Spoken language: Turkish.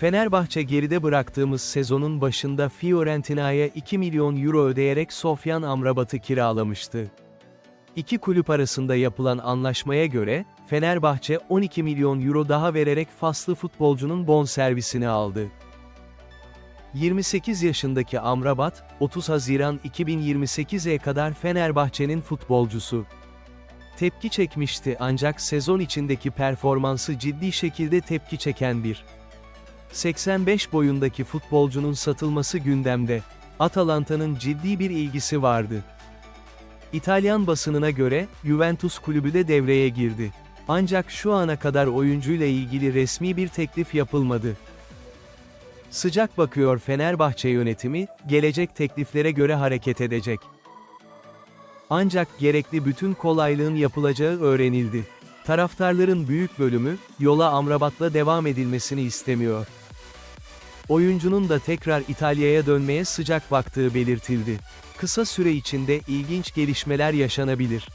Fenerbahçe geride bıraktığımız sezonun başında Fiorentina'ya 2 milyon euro ödeyerek Sofyan Amrabat'ı kiralamıştı. İki kulüp arasında yapılan anlaşmaya göre, Fenerbahçe 12 milyon euro daha vererek faslı futbolcunun bonservisini aldı. 28 yaşındaki Amrabat, 30 Haziran 2028'e kadar Fenerbahçe'nin futbolcusu. Tepki çekmişti ancak sezon içindeki performansı ciddi şekilde tepki çeken bir 85 boyundaki futbolcunun satılması gündemde. Atalanta'nın ciddi bir ilgisi vardı. İtalyan basınına göre, Juventus kulübü de devreye girdi. Ancak şu ana kadar oyuncuyla ilgili resmi bir teklif yapılmadı. Sıcak bakıyor Fenerbahçe yönetimi, gelecek tekliflere göre hareket edecek. Ancak gerekli bütün kolaylığın yapılacağı öğrenildi. Taraftarların büyük bölümü, yola Amrabat'la devam edilmesini istemiyor. Oyuncunun da tekrar İtalya'ya dönmeye sıcak baktığı belirtildi. Kısa süre içinde ilginç gelişmeler yaşanabilir.